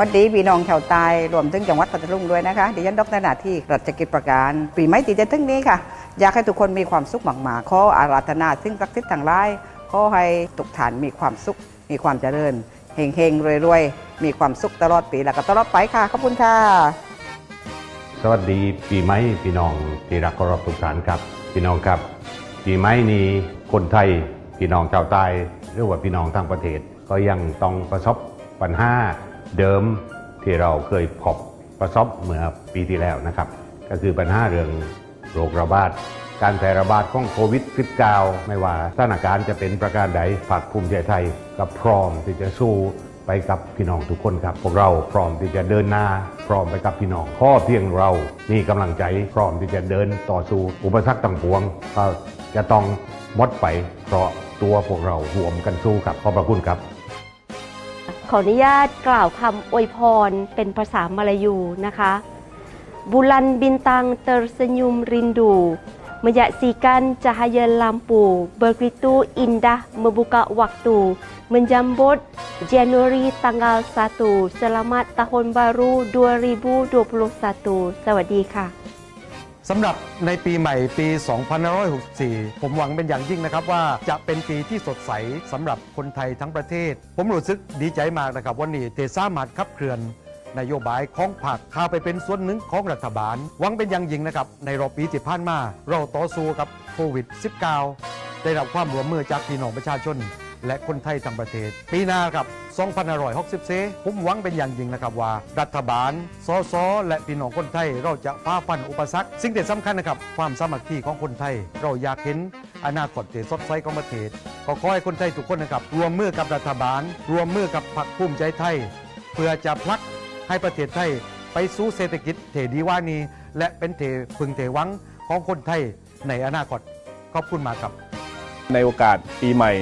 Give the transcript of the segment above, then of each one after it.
วันดีพี่น้องชาวใต้รวมถึงจังหวัดพัทลุงด้วยนะคะดิฉันดรนาที่รัชกิจประการ ปีใหม่ตีจะถึงนี้ค่ะ อยากให้ทุกคนมีความสุขมากๆขออาราธนาซึ่งศักทธิ์ทางไลายขอให้ทุกฐานมีความสุขมีความเจริญเฮงๆรวยๆมีความสุขตลอดปีแล้วก็ตลอดไปค่ะขอบคุณค่ะสวัสดีปีใหม่พี่น้องที่รักเคารพทุกท่านครับ พี่น้องครับ ปีใหม่นี้คนไทยพี่น้องชาวใต้หรือว่าพี่น้องทั้งประเทศ ก็ยังต้องประสบปัญหา เดิมที่เราเคยพบประสบเมื่อปีที่แล้วนะครับ ก็คือปัญหาเรื่องโรคระบาดการแพร่ระบาดของโควิด -19 ไม่ว่าสถานการณ์จะเป็นประการใดฝากภูมิใจไทยกับพร้อมที่จะสู้ไปกับพี่น้องทุกคนครับพวกเราพร้อมที่จะเดินหน้า พร้อมไปกับพี่น้องข้อเพียงเรามีกำลังใจพร้อมที่จะเดินต่อสู้อุปสรรคต่างปวงก็จะต้องมดไปเพราะตัวพวกเราห่วมกันสู้ครับขอบพระคุณครับ ขออนุญาตกล่าวคำอวยพรเป็นภาษามลายูนะคะ Bulan bintang tersenyum rindu menyaksikan cahaya lampu begitu indah membuka waktu menjambut Januari tanggal 1 Selamat Tahun Baru 2021 สวัสดีค่ะ สำหรับในปีใหม่ปี 2564 ผมหวังเป็นอย่างยิ่งนะครับว่าจะเป็นปีที่สดใสสำหรับคนไทยทั้งประเทศ ผมรู้สึกดีใจมากนะครับวันนี้เทสามารถขับเคลื่อนนโยบายของผักข้าไปเป็นส่วนหนึ่งของรัฐบาล หวังเป็นอย่างยิ่งนะครับ ในรอบปีที่ผ่านมา เราต่อสู้กับโควิด -19 ได้รับความร่วมมือจากพี่น้องประชาชน และคนไทยทั้งประเทศ ปีหน้าครับ2564ผมหวังเป็นอย่างยิ่งนะครับว่า รัฐบาลสสและพี่น้องคนไทย เราจะฝ่าฟันอุปสรรค สิ่งที่สำคัญนะครับ ความสามัคคีของคนไทย เราอยากเห็นอนาคตที่สดใสของประเทศขอขอให้คนไทยทุกคนนะครับรวมมือกับรัฐบาล รวมมือกับพรรคภูมิใจไทย เพื่อจะพลักให้ประเทศไทย ไปสู่เศรษฐกิจเทดีว่านี้และเป็นเทพึงเทวังของคนไทยในอนาคตขอบคุณมากครับ ในโอกาสปีใหม่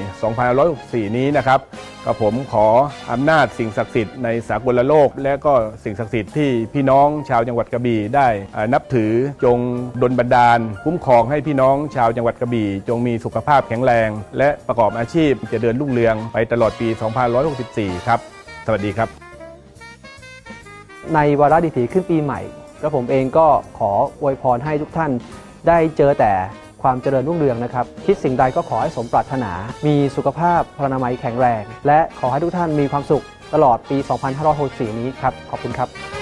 2564 นี้นะครับกับผมขออำนาจสิ่งศักดิ์สิทธิ์ในสากลโลก และก็สิ่งศักดิ์สิทธิ์ที่พี่น้องชาวจังหวัดกระบี่ได้นับถือจงดลบันดาล คุ้มครองให้พี่น้องชาวจังหวัดกระบี่ จงมีสุขภาพแข็งแรง และประกอบอาชีพจะเดินรุ่งเรืองไปตลอดปี 2564 ครับ สวัสดีครับ ในวาระดิถีขึ้นปีใหม่กระผมเองก็ขออวยพรให้ทุกท่านได้เจอแต่ ความเจริญรุ่งเรืองนะครับ คิดสิ่งใดก็ขอให้สมปรารถนา มีสุขภาพพลานามัยแข็งแรง และขอให้ทุกท่านมีความสุขตลอดปี 2564 นี้ครับ ขอบคุณครับ